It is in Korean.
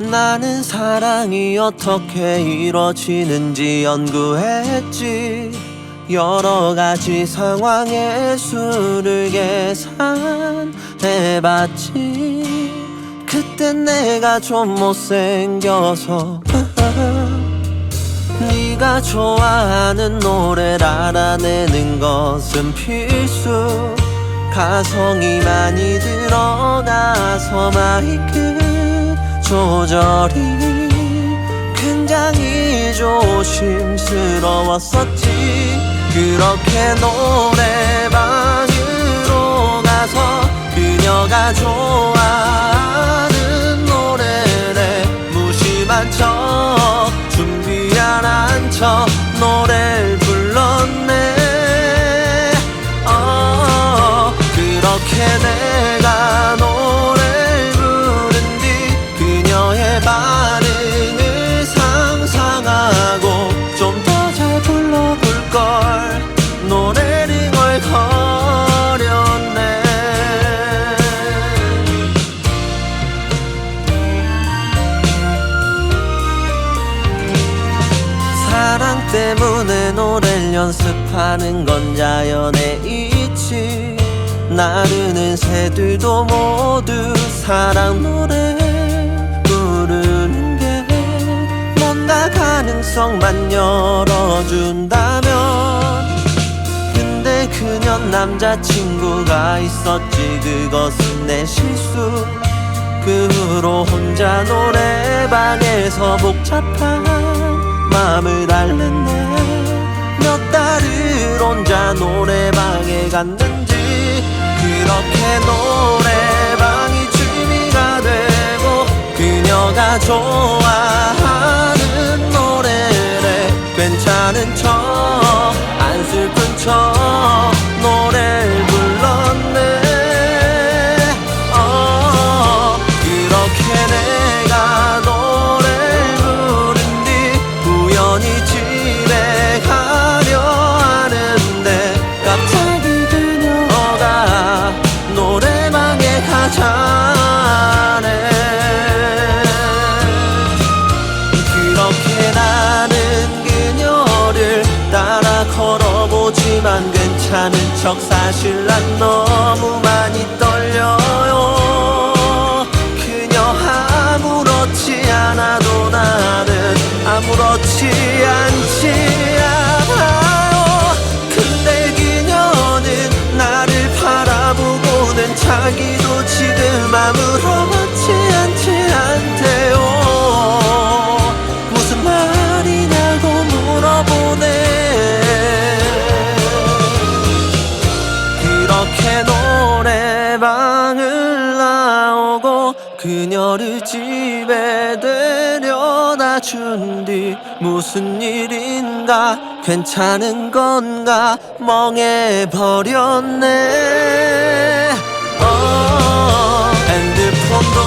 나는 사랑이 어떻게 이루어지는지 연구했지. 여러 가지 상황의 수를 계산해봤지. 그땐 내가 좀 못생겨서 네가 좋아하는 노래를 알아내는 것은 필수. 가성이 많이 들어가서 마이크 조절이 굉장히 조심스러웠었지. 그렇게 노래 반응을 상상하고 좀 더 잘 불러볼 걸. 노래를 걸거렸네. 사랑 때문에 노래를 연습하는 건 자연의 이치. 나르는 새들도 모두 사랑 노래 부르는 게 뭔가 가능성만 열어준다면. 근데 그년 남자친구가 있었지. 그것은 내 실수. 그 후로 혼자 노래방에서 복잡한 마음을 앓는네 몇 달을 혼자 노래방에 갔는지 그렇게 노 좋아하는 노래를 괜찮은 척 안 슬픈 척 노래를 불렀네. 어, 그렇게 내 괜찮은 척 사실 난 너무 많이 떨려요. 그녀 아무렇지 않아도 나는 아무렇지 그녀를 집에 데려다 준 뒤 무슨 일인가? 괜찮은 건가? 멍해버렸네. 어, 핸드폰도